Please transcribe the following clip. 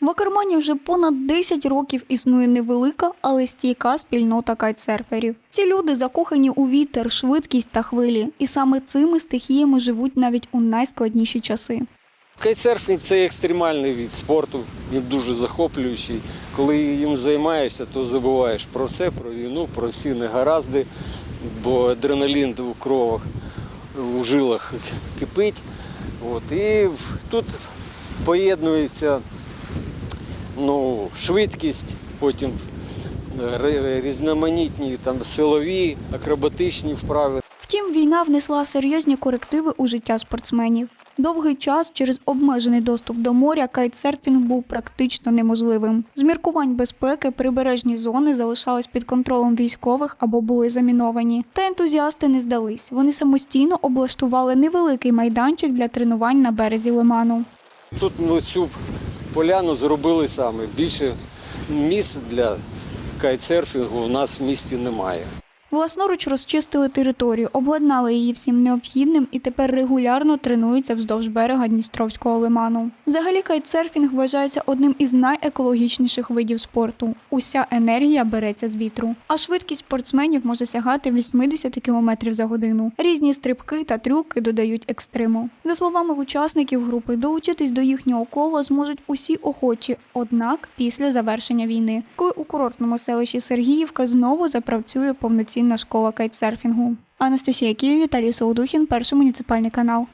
В Акермані вже понад 10 років існує невелика, але стійка спільнота кайтсерферів. Ці люди закохані у вітер, швидкість та хвилі, і саме цими стихіями живуть навіть у найскладніші часи. Кайтсерфінг це екстремальний від спорту, він дуже захоплюючий. Коли їм займаєшся, то забуваєш про все, про війну, про всі негаразди, бо адреналін у кровах, у жилах кипить. От. І тут поєднується ну, швидкість, потім різноманітні там, силові, акробатичні вправи. Втім, війна внесла серйозні корективи у життя спортсменів. Довгий час через обмежений доступ до моря кайтсерфінг був практично неможливим. З міркувань безпеки прибережні зони залишались під контролем військових або були заміновані. Та ентузіасти не здались. Вони самостійно облаштували невеликий майданчик для тренувань на березі лиману. Тут ми цю поляну зробили саме. Більше місць для кайтсерфінгу у нас в місті немає. Власноруч розчистили територію, обладнали її всім необхідним і тепер регулярно тренуються вздовж берега Дністровського лиману. Взагалі кайтсерфінг вважається одним із найекологічніших видів спорту. Уся енергія береться з вітру, а швидкість спортсменів може сягати 80 км за годину. Різні стрибки та трюки додають екстриму. За словами учасників групи, долучитись до їхнього кола зможуть усі охочі, однак після завершення війни, коли у курортному селищі Сергіївка знову запрацює повноцінна школа кайтсерфінгу. Анастасія Київ, Віталій Солодухін, перший муніципальний канал.